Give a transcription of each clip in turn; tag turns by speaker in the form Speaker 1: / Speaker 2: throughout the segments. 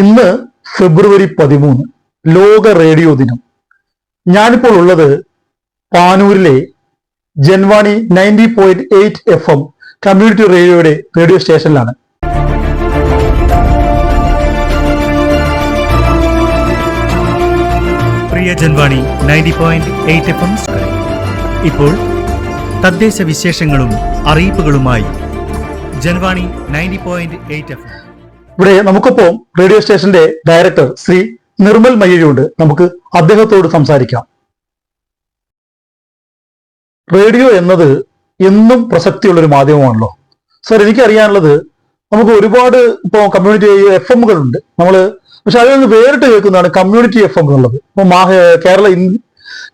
Speaker 1: ഇന്ന് ഫെബ്രുവരി പതിമൂന്ന് ലോക റേഡിയോ ദിനം. ഞാനിപ്പോൾ ഉള്ളത് പാനൂരിലെ Janvani ninety point eight F M community റേഡിയോയുടെ റേഡിയോ സ്റ്റേഷനിലാണ്.
Speaker 2: പ്രിയ Janvani ninety point eight F M ഇപ്പോൾ തദ്ദേശ വിശേഷങ്ങളും അറിയിപ്പുകളുമായി Janvani ninety point eight F M.
Speaker 1: ഇവിടെ നമുക്കൊപ്പം റേഡിയോ സ്റ്റേഷന്റെ ഡയറക്ടർ ശ്രീ നിർമ്മൽ മയ്യഴിയുണ്ട് നമുക്ക് അദ്ദേഹത്തോട് സംസാരിക്കാം. റേഡിയോ എന്നത് എന്നും പ്രസക്തിയുള്ള ഒരു മാധ്യമമാണല്ലോ. സർ എനിക്കറിയാനുള്ളത് നമുക്ക് ഒരുപാട് ഇപ്പോൾ കമ്മ്യൂണിറ്റി എഫ് എമ്മുകളുണ്ട്. നമ്മൾ പക്ഷെ അതിൽ നിന്ന് വേറിട്ട് കേൾക്കുന്നതാണ് കമ്മ്യൂണിറ്റി എഫ് എം എന്നുള്ളത്. ഇപ്പൊ കേരള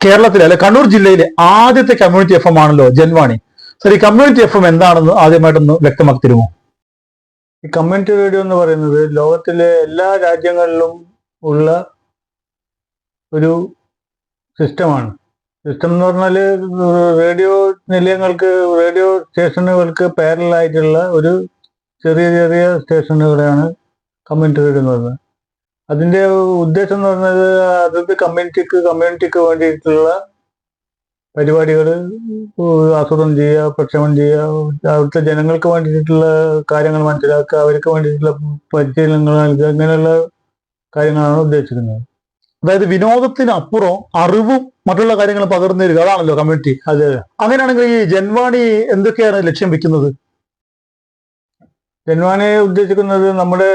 Speaker 1: കേരളത്തിലെ അല്ലെ കണ്ണൂർ ജില്ലയിലെ ആദ്യത്തെ കമ്മ്യൂണിറ്റി എഫ് എം ആണല്ലോ ജൻവാണി. സർ ഈ കമ്മ്യൂണിറ്റി എഫ് എം എന്താണെന്ന് ആദ്യമായിട്ടൊന്ന് വ്യക്തമാക്കി തരുമോ?
Speaker 3: ഈ കമ്മ്യൂണിറ്റി റേഡിയോ എന്ന് പറയുന്നത് ലോകത്തിലെ എല്ലാ രാജ്യങ്ങളിലും ഉള്ള ഒരു സിസ്റ്റമാണ്. സിസ്റ്റം എന്ന് പറഞ്ഞാൽ റേഡിയോ നിലയങ്ങൾക്ക് റേഡിയോ സ്റ്റേഷനുകൾക്ക് പാരലായിട്ടുള്ള ഒരു ചെറിയ ചെറിയ സ്റ്റേഷനുകളെയാണ് കമ്മ്യൂണിറ്റി റേഡിയോ എന്ന് പറയുന്നത്. അതിന്റെ ഉദ്ദേശം എന്ന് പറഞ്ഞത് അതത് കമ്മ്യൂണിറ്റിക്ക് കമ്മ്യൂണിറ്റിക്ക് വേണ്ടിയിട്ടുള്ള പരിപാടികൾ ആസൂത്രണം ചെയ്യുക പ്രക്ഷേപണം ചെയ്യുക അവിടുത്തെ ജനങ്ങൾക്ക് വേണ്ടിയിട്ടുള്ള കാര്യങ്ങൾ മനസ്സിലാക്കുക അവർക്ക് വേണ്ടിയിട്ടുള്ള പരിശീലനങ്ങൾ നൽകുക അങ്ങനെയുള്ള കാര്യങ്ങളാണ് ഉദ്ദേശിക്കുന്നത്.
Speaker 1: അതായത് വിനോദത്തിനപ്പുറം അറിവും മറ്റുള്ള കാര്യങ്ങൾ പകർന്നു തരിക അതാണല്ലോ കമ്മ്യൂണിറ്റി
Speaker 3: അതെ
Speaker 1: അങ്ങനെയാണെങ്കിൽ ഈ ജൻവാണി എന്തൊക്കെയാണ് ലക്ഷ്യം വെക്കുന്നത്?
Speaker 3: ജന്മാണി ഉദ്ദേശിക്കുന്നത് നമ്മുടെ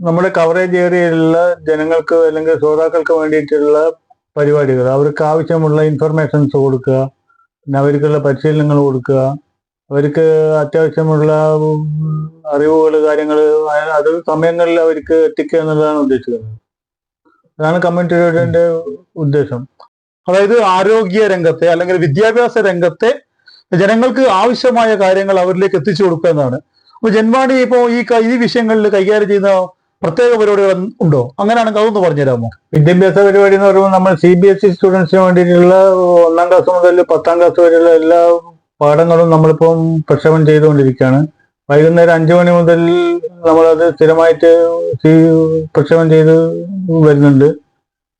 Speaker 3: നമ്മുടെ കവറേജ് ഏരിയയിലുള്ള ജനങ്ങൾക്ക് അല്ലെങ്കിൽ ശ്രോതാക്കൾക്ക് വേണ്ടിയിട്ടുള്ള പരിപാടികൾ. അവർക്ക് ആവശ്യമുള്ള ഇൻഫർമേഷൻസ് കൊടുക്കുക. പിന്നെ അവർക്കുള്ള പരിശീലനങ്ങൾ കൊടുക്കുക. അവർക്ക് അത്യാവശ്യമുള്ള അറിവുകൾ കാര്യങ്ങൾ അത് സമയങ്ങളിൽ അവർക്ക് എത്തിക്കുക എന്നുള്ളതാണ് ഉദ്ദേശിക്കുന്നത് അതാണ് കമ്മ്യൂണിറ്റി റേഡിയോന്റെ ഉദ്ദേശം.
Speaker 1: അതായത് ആരോഗ്യ രംഗത്തെ അല്ലെങ്കിൽ വിദ്യാഭ്യാസ രംഗത്തെ ജനങ്ങൾക്ക് ആവശ്യമായ കാര്യങ്ങൾ അവരിലേക്ക് എത്തിച്ചു കൊടുക്കുക എന്നാണ്. അപ്പൊ ജന്മാടി ഇപ്പോ ഈ ഈ വിഷയങ്ങളിൽ കൈകാര്യം ചെയ്യുന്ന പ്രത്യേക പരിപാടികൾ ഉണ്ടോ? അങ്ങനെയാണെങ്കിൽ അതൊന്ന് പറഞ്ഞുതരാമോ?
Speaker 3: വിദ്യാഭ്യാസ പരിപാടി എന്ന് പറയുമ്പോൾ നമ്മൾ സി ബി എസ് ഇ സ്റ്റുഡൻസിന് വേണ്ടിയിട്ടുള്ള ഒന്നാം ക്ലാസ് മുതൽ പത്താം ക്ലാസ് വരെയുള്ള എല്ലാ പാഠങ്ങളും നമ്മളിപ്പം പ്രക്ഷേപണം ചെയ്തുകൊണ്ടിരിക്കുകയാണ്. വൈകുന്നേരം അഞ്ചു മണി മുതൽ നമ്മളത് സ്ഥിരമായിട്ട് പ്രക്ഷേപണം ചെയ്ത് വരുന്നുണ്ട്.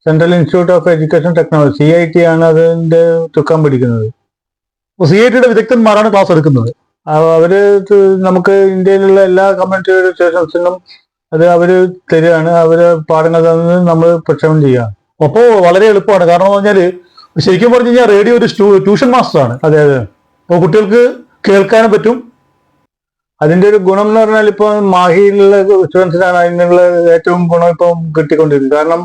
Speaker 3: Central institute of education technology C I T ആണ് അതിന്റെ തുക്കം പിടിക്കുന്നത്.
Speaker 1: സി ഐ ടിയുടെ വിദഗ്ധന്മാരാണ് ക്ലാസ് എടുക്കുന്നത്?
Speaker 3: അവർ നമുക്ക് ഇന്ത്യയിലുള്ള എല്ലാ കമ്മ്യൂണിറ്റി സ്റ്റേഷൻസിനും അത് അവർ തരികയാണ് അവർ പാഠങ്ങൾ നമ്മൾ പ്രക്ഷേപണം ചെയ്യുക
Speaker 1: അപ്പോൾ വളരെ എളുപ്പമാണ്. കാരണം എന്ന് പറഞ്ഞാൽ ശരിക്കും പറഞ്ഞു കഴിഞ്ഞാൽ റേഡിയോ ഒരു ട്യൂഷൻ മാസ്റ്ററാണ്.
Speaker 3: അതെ അതെ
Speaker 1: അപ്പോൾ കുട്ടികൾക്ക് കേൾക്കാനും പറ്റും.
Speaker 3: അതിന്റെ ഒരു ഗുണം എന്ന് പറഞ്ഞാൽ ഇപ്പൊ മാഹിയിലുള്ള സ്റ്റുഡൻസിനാണ് അതിനുള്ള ഏറ്റവും ഗുണം ഇപ്പം കിട്ടിക്കൊണ്ടിരിക്കുന്നത്. കാരണം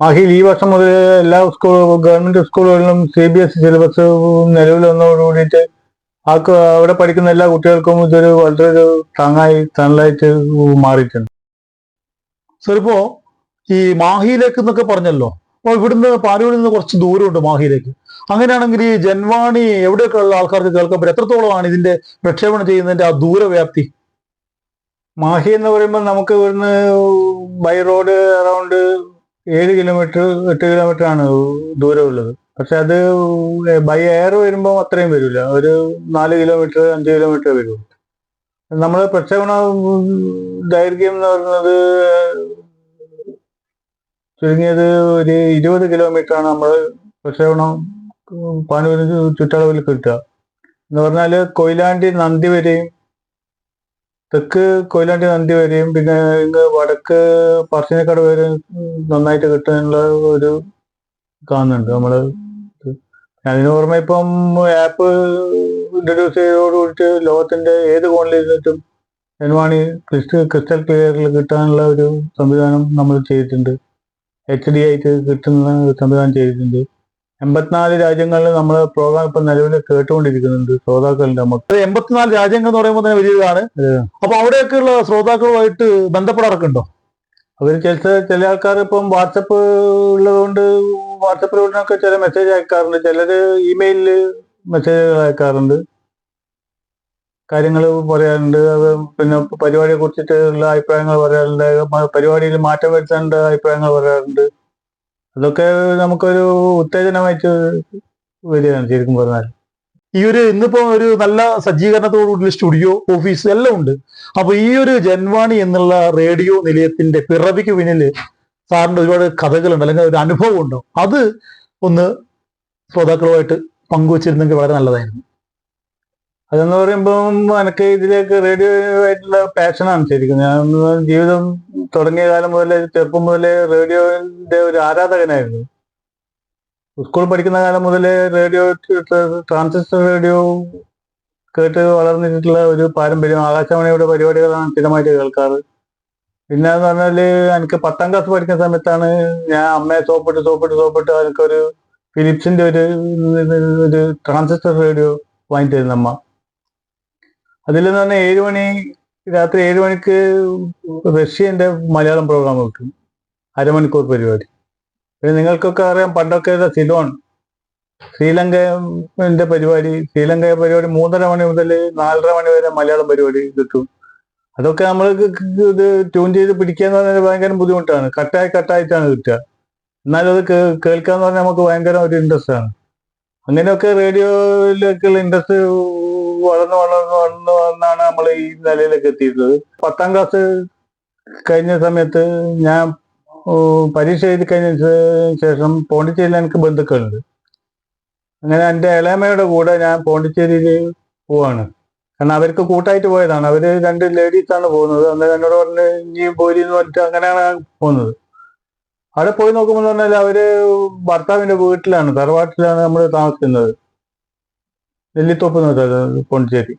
Speaker 3: മാഹിയിൽ ഈ വർഷം മുതൽ എല്ലാ സ്കൂൾ ഗവൺമെന്റ് സ്കൂളുകളിലും C B S E syllabus നിലവിൽ വന്നതോടുകൂടിയിട്ട് ആ അവിടെ പഠിക്കുന്ന എല്ലാ കുട്ടികൾക്കും ഇതൊരു വളരെ ഒരു താങ്ങായി തണലായിട്ട് മാറിയിട്ടുണ്ട്.
Speaker 1: ഇപ്പോ ഈ മാഹിയിലേക്ക് എന്നൊക്കെ പറഞ്ഞല്ലോ. അപ്പൊ ഇവിടുന്ന് പാലൂരിൽ നിന്ന് കുറച്ച് ദൂരമുണ്ട് മാഹിയിലേക്ക്. അങ്ങനെയാണെങ്കിൽ ഈ ജൻവാണി എവിടെയൊക്കെ ഉള്ള ആൾക്കാർക്ക് കേൾക്കാൻ പറ്റും? എത്രത്തോളമാണ് ഇതിന്റെ പ്രക്ഷേപണം ചെയ്യുന്നതിന്റെ ആ ദൂരവ്യാപ്തി?
Speaker 3: മാഹി എന്ന് പറയുമ്പോൾ നമുക്ക് ഇവിടുന്ന് ബൈ റോഡ് അറൗണ്ട് ഏഴ് കിലോമീറ്റർ എട്ട് കിലോമീറ്റർ ആണ് ദൂരമുള്ളത്. പക്ഷെ അത് ബൈ എയർ വരുമ്പോൾ അത്രയും വരില്ല. ഒരു നാല് കിലോമീറ്റർ അഞ്ച് കിലോമീറ്റർ വരും. നമ്മൾ പ്രക്ഷേപണ ദൈർഘ്യം എന്ന് പറയുന്നത് ചുരുങ്ങിയത് ഒരു ഇരുപത് കിലോമീറ്റർ ആണ് നമ്മൾ പ്രക്ഷേപണം പാനൂരിന് ചുറ്റളവിൽ കിട്ടുക. എന്ന് പറഞ്ഞാൽ കൊയിലാണ്ടി നന്ദി വരെയും തെക്ക് കൊയിലാണ്ടി നന്ദി വരെയും പിന്നെ ഇങ്ങ് വടക്ക് പറശ്ശിനിക്കട വരെയും നന്നായിട്ട് കിട്ടാനുള്ള ഒരു കാണുന്നുണ്ട് നമ്മൾ. അതിന് പുറമെ ഇപ്പം ആപ്പ് ഇൻട്രൊഡ്യൂസ് ചെയ്തതോടുകൂടിയിട്ട് ലോകത്തിന്റെ ഏത് കോണിലിരുന്നിട്ടും ജനവാണി ക്രിസ്റ്റൽ ക്രിസ്റ്റൽ ക്ലിയറിൽ കിട്ടാനുള്ള ഒരു സംവിധാനം നമ്മൾ ചെയ്തിട്ടുണ്ട്. എച്ച് ഡി ആയിട്ട് കിട്ടുന്ന സംവിധാനം ചെയ്തിട്ടുണ്ട്. എൺപത്തിനാല് രാജ്യങ്ങളിൽ നമ്മൾ പ്രോഗ്രാം ഇപ്പം നിലവിൽ കേട്ടുകൊണ്ടിരിക്കുന്നുണ്ട് ശ്രോതാക്കളുടെ നമുക്ക്
Speaker 1: എൺപത്തിനാല് രാജ്യങ്ങൾ എന്ന് പറയുമ്പോൾ തന്നെ വലിയതാണ്. അപ്പൊ അവിടെയൊക്കെയുള്ള ശ്രോതാക്കളുമായിട്ട് ബന്ധപ്പെടാറൊക്കെ ഉണ്ടോ?
Speaker 3: അവർ ചില ചില ആൾക്കാർ ഇപ്പം വാട്സപ്പ് ഉള്ളതുകൊണ്ട് വാട്സപ്പിലൂടെയൊക്കെ ചില മെസ്സേജ് അയക്കാറുണ്ട്. ചിലര് ഇമെയിലിൽ മെസ്സേജ് അയക്കാറുണ്ട്. കാര്യങ്ങൾ പറയാറുണ്ട്. അത് പിന്നെ പരിപാടിയെ കുറിച്ചിട്ടുള്ള അഭിപ്രായങ്ങൾ പറയാറുണ്ട്. പരിപാടിയിൽ മാറ്റം വരുത്തേണ്ട അഭിപ്രായങ്ങൾ പറയാറുണ്ട്. അതൊക്കെ നമുക്കൊരു ഉത്തേജനമായിട്ട് വരികയാണ് ശരിക്കും പറഞ്ഞാൽ
Speaker 1: ഈ ഒരു ഇന്നിപ്പോ ഒരു നല്ല സജ്ജീകരണത്തോടുകൂടി സ്റ്റുഡിയോ ഓഫീസ് എല്ലാം ഉണ്ട്. അപ്പൊ ഈ ഒരു ജൻവാണി എന്നുള്ള റേഡിയോ നിലയത്തിന്റെ പിറവിക്ക് പിന്നിൽ സാറിന്റെ ഒരുപാട് കഥകളുണ്ട് അല്ലെങ്കിൽ ഒരു അനുഭവം ഉണ്ടോ അത് ഒന്ന് ശ്രോതാക്കളുമായിട്ട് പങ്കുവച്ചിരുന്നെങ്കിൽ വളരെ നല്ലതായിരുന്നു.
Speaker 3: അതെന്ന് പറയുമ്പം എനിക്ക് ഇതിലേക്ക് റേഡിയോ ആയിട്ടുള്ള പാഷനാണ് ശരിക്കും. ഞാൻ ജീവിതം തുടങ്ങിയ കാലം മുതലേ ചെറുപ്പം മുതലേ റേഡിയോന്റെ ഒരു ആരാധകനായിരുന്നു. സ്കൂൾ പഠിക്കുന്ന കാലം മുതലേ റേഡിയോ ട്രാൻസിസ്റ്റർ റേഡിയോ കേട്ട് വളർന്നിട്ടുള്ള ഒരു പാരമ്പര്യം ആകാശവാണിയുടെ പരിപാടികളാണ് സ്ഥിരമായിട്ട് കേൾക്കാറ്. പിന്നെ എന്ന് പറഞ്ഞാൽ എനിക്ക് പത്താം ക്ലാസ് പഠിക്കുന്ന സമയത്താണ് ഞാൻ അമ്മയെ സോപ്പിട്ട് സോപ്പിട്ട് സോപ്പിട്ട് എനിക്കൊരു ഫിലിപ്സിന്റെ ഒരു ഒരു ട്രാൻസിസ്റ്റർ റേഡിയോ വാങ്ങി തരുന്ന അമ്മ. അതിലെന്ന് പറഞ്ഞാൽ ഏഴ് മണി രാത്രി ഏഴ് മണിക്ക് റഷ്യന്റെ മലയാളം പ്രോഗ്രാം വെക്കും. അരമണിക്കൂർ പരിപാടി. പിന്നെ നിങ്ങൾക്കൊക്കെ അറിയാം പണ്ടൊക്കെ സിലോൺ. ശ്രീലങ്കന്റെ പരിപാടി ശ്രീലങ്ക പരിപാടി മൂന്നര മണി മുതൽ നാലര മണി വരെ മലയാളം പരിപാടി കിട്ടും. അതൊക്കെ നമ്മൾ ഇത് ട്യൂൺ ചെയ്ത് പിടിക്കുക എന്ന് പറഞ്ഞാൽ ഭയങ്കര ബുദ്ധിമുട്ടാണ്. കട്ടായി കട്ടായിട്ടാണ് കിട്ടുക. എന്നാലും അത് കേൾക്കാന്ന് പറഞ്ഞാൽ നമുക്ക് ഭയങ്കര ഒരു ഇൻട്രസ്റ്റ് ആണ്. അങ്ങനെയൊക്കെ റേഡിയോയിലേക്കുള്ള ഇൻട്രസ്റ്റ് വളർന്ന് വളർന്ന് വളർന്ന് വന്നാണ് നമ്മൾ ഈ നിലയിലേക്ക് എത്തിയിട്ടുള്ളത്. പത്താം ക്ലാസ് കഴിഞ്ഞ സമയത്ത് ഞാൻ പരീക്ഷ എഴുതി കഴിഞ്ഞ ശേഷം പോണ്ടിച്ചേരിയിൽ എനിക്ക് ബന്ധുക്കളുണ്ട്. അങ്ങനെ എന്റെ ഇളയമ്മയുടെ കൂടെ ഞാൻ പോണ്ടിച്ചേരിയിൽ പോവാണ്. കാരണം അവർക്ക് കൂട്ടായിട്ട് പോയതാണ്. അവർ രണ്ട് ലേഡീസ് ആണ് പോകുന്നത്. അന്നേരം എന്നോട് പറഞ്ഞ് ഇനിയും പോരി എന്ന് പറഞ്ഞിട്ട് അങ്ങനെയാണ് പോകുന്നത്. അവിടെ പോയി നോക്കുമ്പോൾ പറഞ്ഞാൽ അവർ ഭർത്താവിന്റെ വീട്ടിലാണ്. തറവാട്ടിലാണ് നമ്മൾ താമസിക്കുന്നത്. നെല്ലിത്തോപ്പ് എന്ന് പോണ്ടിച്ചേരി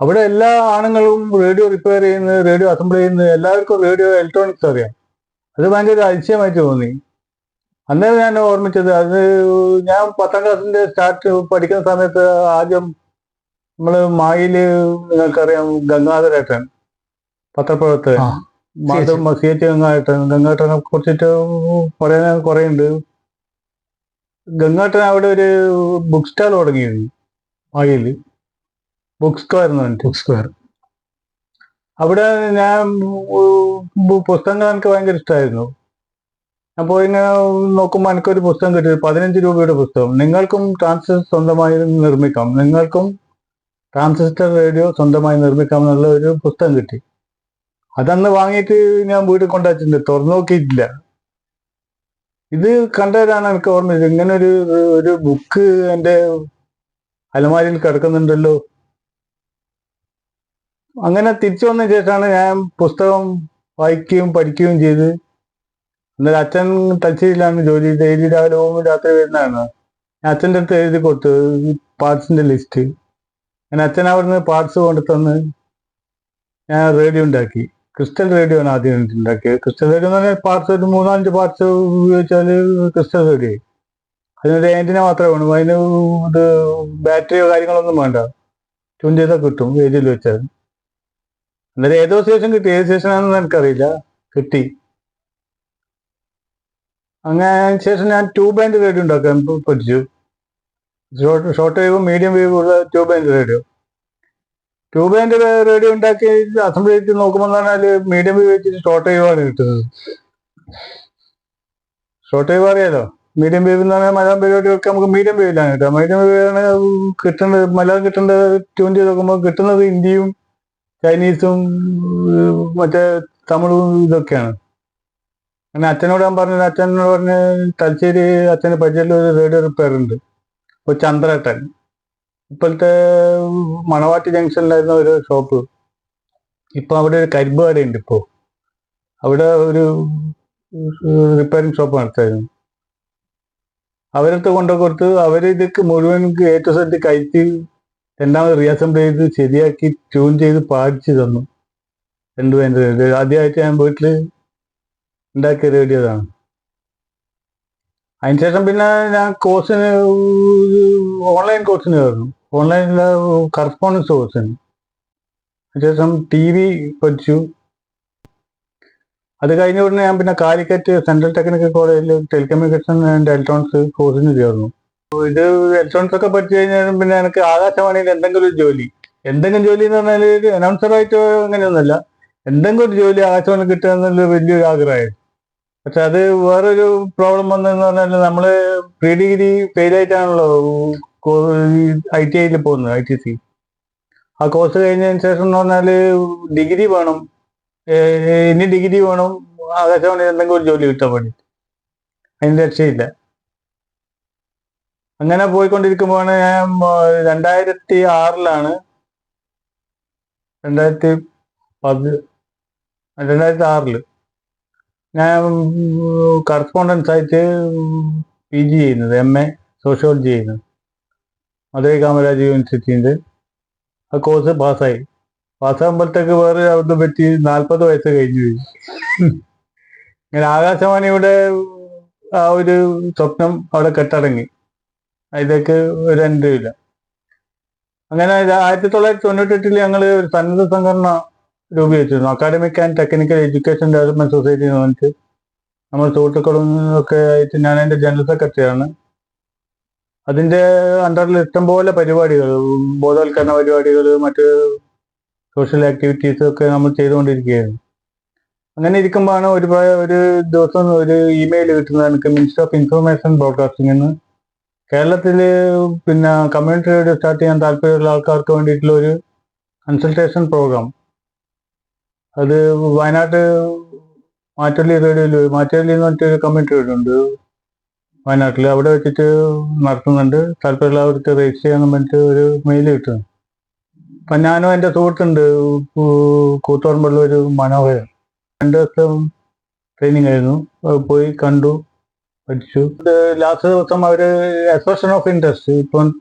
Speaker 3: അവിടെ എല്ലാ ആണുങ്ങളും റേഡിയോ റിപ്പയർ ചെയ്യുന്നത് റേഡിയോ അസംബിൾ ചെയ്യുന്നത് എല്ലാവർക്കും റേഡിയോ ഇലക്ട്രോണിക്സ് അറിയാം. അത് ഭയങ്കര അതിശയമായിട്ട് തോന്നി. അന്നേരം ഞാൻ ഓർമ്മിച്ചത് അത് ഞാൻ പത്താം ക്ലാസ്സിന്റെ സ്റ്റാർട്ട് പഠിക്കുന്ന സമയത്ത് ആദ്യം നമ്മൾ മായിൽ നിങ്ങൾക്കറിയാം ഗംഗാധരേട്ടൻ പത്രപ്രവർത്തകൻ. മാധവ് എച്ച് ഗംഗാട്ടൻ ഗംഗാട്ടനെ കുറിച്ചിട്ട് പറയാൻ കുറെ ഉണ്ട് ഗംഗാട്ടൻ അവിടെ ഒരു ബുക്ക് സ്റ്റാൾ തുടങ്ങിയിരുന്നു മായിൽ. ബുക്ക് സ്ക്വയർ എന്ന് പറഞ്ഞിട്ട്.
Speaker 1: ബുക്ക് സ്ക്വയർ
Speaker 3: അവിടെ ഞാൻ പുസ്തകങ്ങൾ എനിക്ക് ഭയങ്കര ഇഷ്ടമായിരുന്നു പോയി ഇങ്ങനെ നോക്കുമ്പോൾ എനിക്കൊരു പുസ്തകം കിട്ടി പതിനഞ്ച് രൂപയുടെ പുസ്തകം. നിങ്ങൾക്കും ട്രാൻസ്ലേഷൻ സ്വന്തമായി നിർമ്മിക്കാം. നിങ്ങൾക്കും ട്രാൻസിസ്റ്റർ റേഡിയോ സ്വന്തമായി നിർമ്മിക്കാമെന്നുള്ള ഒരു പുസ്തകം കിട്ടി. അതന്ന് വാങ്ങിയിട്ട് ഞാൻ വീട്ടിൽ കൊണ്ടുവച്ചിട്ടുണ്ട് തുറന്നു നോക്കിയിട്ടില്ല. ഇത് കണ്ടതാണ് എനിക്ക് ഓർമ്മ. ഇങ്ങനെ ഒരു ഒരു ബുക്ക് എന്റെ അലമാരിയിൽ കിടക്കുന്നുണ്ടല്ലോ. അങ്ങനെ തിരിച്ചു വന്ന ശേഷമാണ് ഞാൻ പുസ്തകം വായിക്കുകയും പഠിക്കുകയും ചെയ്ത്. എന്നാൽ അച്ഛൻ തലശ്ശേരിയിലാണ് ജോലി ഡെയിലി രാവിലെ പോകുമ്പോൾ രാത്രി വരുന്നതാണ്. അച്ഛന്റെ അടുത്ത് എഴുതി കൊടുത്തു. പാർട്സിന്റെ ലിസ്റ്റ് ഞാൻ അച്ഛൻ അവിടുന്ന് പാർട്സ് കൊണ്ട് തന്ന് ഞാൻ റേഡിയോ ഉണ്ടാക്കി. ക്രിസ്റ്റൽ റേഡിയോ ആണ് ആദ്യം ഉണ്ടാക്കിയത്. ക്രിസ്റ്റൽ റേഡിയോ എന്ന് പറഞ്ഞാൽ പാർട്സ് ഒരു മൂന്നാലഞ്ച് പാർട്സ് ഉപയോഗിച്ചാൽ ക്രിസ്റ്റൽ റേഡിയോ അതിനൊരു ആന്റിന മാത്രമേ വേണു. അതിന് ഇത് ബാറ്ററിയോ കാര്യങ്ങളൊന്നും വേണ്ട. ട്യൂൺ ചെയ്താൽ കിട്ടും ഏരിയയിൽ വെച്ചാൽ. അന്നേരം ഏതോ സ്റ്റേഷൻ കിട്ടി. ഏത് സ്റ്റേഷനാണെന്ന് എനിക്കറിയില്ല. കിട്ടി. അങ്ങനെ ശേഷം ഞാൻ ട്യൂബ് ബാൻഡ് റേഡിയോ ഉണ്ടാക്കാൻ പഠിച്ചു. ഷോർട്ട് വേവും മീഡിയം വേവും ഉള്ള tube and radio tube and radio ഉണ്ടാക്കി അസംബ്ലി ചെയ്ത് നോക്കുമ്പോൾ പറഞ്ഞാൽ മീഡിയം വേവ് വെച്ചിട്ട് ഷോർട്ട് വേവ് ആണ് കിട്ടുന്നത്. ഷോർട്ട് വേവ് അറിയാലോ? മീഡിയം വേവ് എന്ന് പറഞ്ഞാൽ മലയാളം പരിപാടികൾക്ക് നമുക്ക് മീഡിയം വേവിലാണ് കിട്ടുക. മീഡിയം വേവാണ് കിട്ടേണ്ടത് മലയാളം കിട്ടേണ്ടത് ട്യൂൺ ചെയ്ത് നോക്കുമ്പോൾ കിട്ടുന്നത് ഹിന്ദിയും ചൈനീസും മറ്റേ തമിഴും ഇതൊക്കെയാണ്. അങ്ങനെ അച്ഛനോട് ഞാൻ പറഞ്ഞത് അച്ഛനോട് പറഞ്ഞ് തലശ്ശേരി അച്ഛന്റെ പരിചയമുള്ള ഒരു റേഡിയോ റിപ്പയർ ഉണ്ട്. ഇപ്പൊ ചന്ദ്രേട്ടൻ. ഇപ്പോഴത്തെ മണവാട്ടി ജംഗ്ഷനിലായിരുന്ന ഒരു ഷോപ്പ്. ഇപ്പൊ അവിടെ ഒരു കരിമ്പ് കടയുണ്ട് ഇപ്പോ. അവിടെ ഒരു റിപ്പയറിംഗ് ഷോപ്പ് നടത്തായിരുന്നു. അവരടുത്ത് കൊണ്ടു കൊടുത്ത് അവർ ഇതൊക്കെ മുഴുവൻ ടു സെറ്റ് കഴിച്ച് രണ്ടാമത് റീഅസംബിൾ ചെയ്ത് ശരിയാക്കി ട്യൂൺ ചെയ്ത് പാടിച്ചു തന്നു. രണ്ടുപേരും. ആദ്യമായിട്ട് ഞാൻ വീട്ടിൽ ഉണ്ടാക്കിയ റേഡിയോ അതിനുശേഷം പിന്നെ ഞാൻ കോഴ്സിന് ഓൺലൈൻ കോഴ്സിന് കയറുന്നു ഓൺലൈനിലെ കറസ്പോണ്ടൻസ് കോഴ്സിന് അതിനുശേഷം ടി വി പഠിച്ചു. അത് കഴിഞ്ഞ ഉടനെ ഞാൻ പിന്നെ കാലിക്കറ്റ് സെൻട്രൽ ടെക്നിക്കൽ കോളേജിൽ ടെലികമ്മ്യൂണിക്കേഷൻ ആൻഡ് ഇലക്ട്രോണിക്സ് കോഴ്സിന് ചേർന്നു. ഇത് ഇലക്ട്രോണിക്സ് ഒക്കെ പഠിച്ചു കഴിഞ്ഞാൽ പിന്നെ എനിക്ക് ആകാശവാണിയിൽ എന്തെങ്കിലും ഒരു ജോലി. എന്തെങ്കിലും ജോലി എന്ന് പറഞ്ഞാൽ അനൗൺസറായിട്ട് അങ്ങനെയൊന്നുമല്ല. എന്തെങ്കിലും ഒരു ജോലി ആകാശവാണി കിട്ടുക എന്നുള്ള വലിയൊരു ആഗ്രഹമായിരുന്നു. പക്ഷെ അത് വേറൊരു പ്രോബ്ലം വന്നതെന്ന് പറഞ്ഞാൽ നമ്മൾ പ്രീ ഡിഗ്രി ഫെയിൽ ആയിട്ടാണല്ലോ ഐ ടി ഐയിൽ പോകുന്നത് ഐ ടി സി ആ കോഴ്സ് കഴിഞ്ഞതിന് ശേഷം എന്ന് പറഞ്ഞാൽ ഡിഗ്രി വേണം. ഇനി ഡിഗ്രി വേണം. ആകാശവാണി എന്തെങ്കിലും ഒരു ജോലി കിട്ടാൻ വേണ്ടി. അതിന് രക്ഷയില്ല. അങ്ങനെ പോയിക്കൊണ്ടിരിക്കുമ്പോഴാണ് ഞാൻ രണ്ടായിരത്തി ആറിലാണ് രണ്ടായിരത്തി പതി രണ്ടായിരത്തി ആറിൽ ഞാൻ കറസ്പോണ്ടൻസ് ആയിട്ട് പി ജി ചെയ്യുന്നത് എം എ സോഷ്യോളജി ചെയ്യുന്നത് മധുരൈ കാമരാജ് യൂണിവേഴ്സിറ്റിന്റെ ആ കോഴ്സ് പാസ്സായി പാസ്സാകുമ്പോഴത്തേക്ക് വേറെ അവിടുന്ന് പറ്റി നാൽപ്പത് വയസ്സ് കഴിഞ്ഞു പോയി. ഇങ്ങനെ ആകാശവാണിയുടെ ആ ഒരു സ്വപ്നം അവിടെ കെട്ടടങ്ങി. അതിലേക്ക് ഒരു എൻട്രിയില്ല അങ്ങനെ ആയിരത്തി തൊള്ളായിരത്തി തൊണ്ണൂറ്റെട്ടിൽ ഞങ്ങൾ ഒരു സന്നദ്ധ സംഘടന രൂപീകരിച്ചിരുന്നു academic and technical education development society എന്ന് പറഞ്ഞിട്ട് നമ്മൾ സുഹൃത്തുക്കളും ഒക്കെ ആയിട്ട് ഞാൻ എന്റെ ജനറൽ സെക്രട്ടറിയാണ്. അതിന്റെ അണ്ടറിൽ ഇഷ്ടംപോലെ പരിപാടികൾ ബോധവൽക്കരണ പരിപാടികൾ മറ്റ് സോഷ്യൽ ആക്ടിവിറ്റീസ് ഒക്കെ നമ്മൾ ചെയ്തുകൊണ്ടിരിക്കുകയായിരുന്നു അങ്ങനെ ഇരിക്കുമ്പോഴാണ് ഒരു ഒരു ദിവസം ഒരു ഇമെയിൽ കിട്ടുന്നത് എനിക്ക് മിനിസ്റ്റർ ഓഫ് ഇൻഫർമേഷൻ ബ്രോഡ്കാസ്റ്റിംഗ് എന്ന്. കേരളത്തിൽ പിന്നെ കമ്മ്യൂണിറ്റി റേഡിയോ സ്റ്റാർട്ട് ചെയ്യാൻ താല്പര്യമുള്ള ആൾക്കാർക്ക് വേണ്ടിയിട്ടുള്ള ഒരു കൺസൾട്ടേഷൻ പ്രോഗ്രാം അത് വയനാട്ട് മാറ്റള്ളി റേഡിയോയിൽ മാറ്റള്ളി എന്ന് പറഞ്ഞിട്ട് കമ്മ്യൂണിറ്റി റേഡിയോ ഉണ്ട് വയനാട്ടിൽ അവിടെ വെച്ചിട്ട് നടത്തുന്നുണ്ട്. താല്പര്യമുള്ളവർക്ക് രജിസ്റ്റർ ചെയ്യാൻ പറഞ്ഞിട്ട് ഒരു മെയിൽ കിട്ടുന്നു. അപ്പൊ ഞാനും എന്റെ സുഹൃത്തുണ്ട് കൂ- ഒരു മനോഹരൻ. രണ്ട് ദിവസം ട്രെയിനിങ് ആയിരുന്നു. പോയി കണ്ടു. പഠിച്ചു. ലാസ്റ്റ് ദിവസം അവർ എക്സ്പ്രഷൻ ഓഫ് ഇൻട്രസ്റ്റ് ഇപ്പം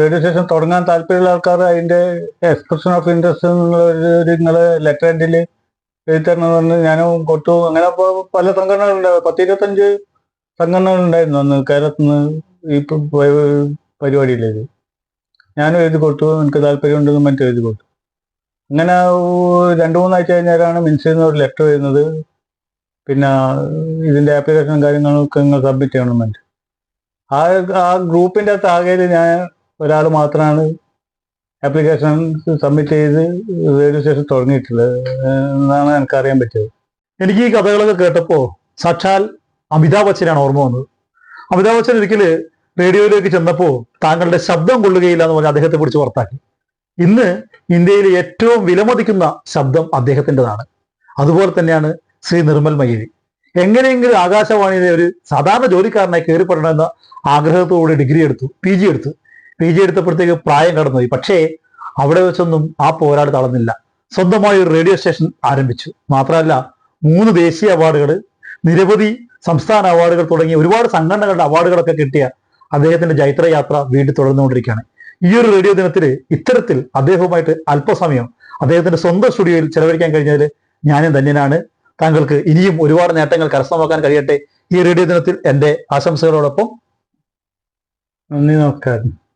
Speaker 3: റേഡിയോ സ്റ്റേഷൻ തുടങ്ങാൻ താല്പര്യമുള്ള ആൾക്കാർ അതിന്റെ എക്സ്പ്രഷൻ ഓഫ് ഇൻട്രസ്റ്റ് നിങ്ങൾ ലെറ്റർ എൻഡിൽ എഴുതി പറഞ്ഞ് ഞാനും കൊടുത്തു. അങ്ങനെ പല സംഘടനകളുണ്ട് പത്ത് ഇരുപത്തഞ്ച് സംഘടനകളുണ്ടായിരുന്നു അന്ന് കേരളത്തിൽ നിന്ന് ഈ പ- പ- പരിപാടിയിലേക്ക്. ഞാനും എഴുതി കൊടുത്തു. എനിക്ക് താല്പര്യമുണ്ടെന്ന് മറ്റും എഴുതി കൊടുത്തു. അങ്ങനെ രണ്ടു മൂന്നാഴ്ച കഴിഞ്ഞാലാണ് മിൻസിൽ നിന്ന് ഒരു ലെറ്റർ വരുന്നത്. പിന്നെ ഇതിന്റെ ആപ്ലിക്കേഷൻ കാര്യങ്ങളൊക്കെ നിങ്ങൾ സബ്മിറ്റ് ചെയ്യണമെന്നുണ്ട് ആ ആ ഗ്രൂപ്പിന്റെ താകയിൽ ഞാൻ ഒരാൾ മാത്രമാണ് ആപ്ലിക്കേഷൻ സബ്മിറ്റ് ചെയ്ത് റേഡിയോ സ്റ്റേഷൻ തുടങ്ങിയിട്ടുള്ളത്. എന്നാണ് എനിക്ക് അറിയാൻ പറ്റിയത്.
Speaker 1: എനിക്ക് ഈ കഥകളൊക്കെ കേട്ടപ്പോ സാക്ഷാൽ അമിതാഭ് ബച്ചനാണ് ഓർമ്മ വന്നത്. അമിതാഭ് ബച്ചൻ ഒരിക്കൽ റേഡിയോയിലേക്ക് ചെന്നപ്പോ താങ്കളുടെ ശബ്ദം കൊള്ളുകയില്ല എന്ന് പറഞ്ഞ് അദ്ദേഹത്തെ പിടിച്ച് പുറത്താക്കി. ഇന്ന് ഇന്ത്യയിലെ ഏറ്റവും വിലമതിക്കുന്ന ശബ്ദം അദ്ദേഹത്തിന്റെതാണ്. അതുപോലെ തന്നെയാണ് ശ്രീ നിർമ്മൽ മയ്യഴി. എങ്ങനെയെങ്കിലും ആകാശവാണിയിലെ ഒരു സാധാരണ ജോലിക്കാരനായി കയറിപ്പെടണമെന്ന ആഗ്രഹത്തോടെ ഡിഗ്രി എടുത്തു പി ജി എടുത്തു. പി ജി എടുത്തപ്പോഴത്തേക്ക് പ്രായം കടന്നുപോയി. പക്ഷേ അവിടെ വെച്ചൊന്നും ആ പോരാട് തളർന്നില്ല. സ്വന്തമായി ഒരു റേഡിയോ സ്റ്റേഷൻ ആരംഭിച്ചു. മാത്രമല്ല മൂന്ന് ദേശീയ അവാർഡുകൾ നിരവധി സംസ്ഥാന അവാർഡുകൾ തുടങ്ങി ഒരുപാട് സംഘടനകളുടെ അവാർഡുകളൊക്കെ കിട്ടിയ അദ്ദേഹത്തിന്റെ ജൈത്രയാത്ര വീണ്ടും തുടർന്നുകൊണ്ടിരിക്കുകയാണ്. ഈ ഒരു റേഡിയോ ദിനത്തിൽ ഇത്തരത്തിൽ അദ്ദേഹവുമായിട്ട് അല്പസമയം അദ്ദേഹത്തിന്റെ സ്വന്തം സ്റ്റുഡിയോയിൽ ചെലവഴിക്കാൻ കഴിഞ്ഞതിൽ ഞാനും ധന്യനാണ്. താങ്കൾക്ക് ഇനിയും ഒരുപാട് നേട്ടങ്ങൾ കരസ്ഥമാക്കാൻ കഴിയട്ടെ ഈ റേഡിയോ ദിനത്തിൽ എന്റെ ആശംസകളോടൊപ്പം
Speaker 3: നന്ദി നമസ്കാരം.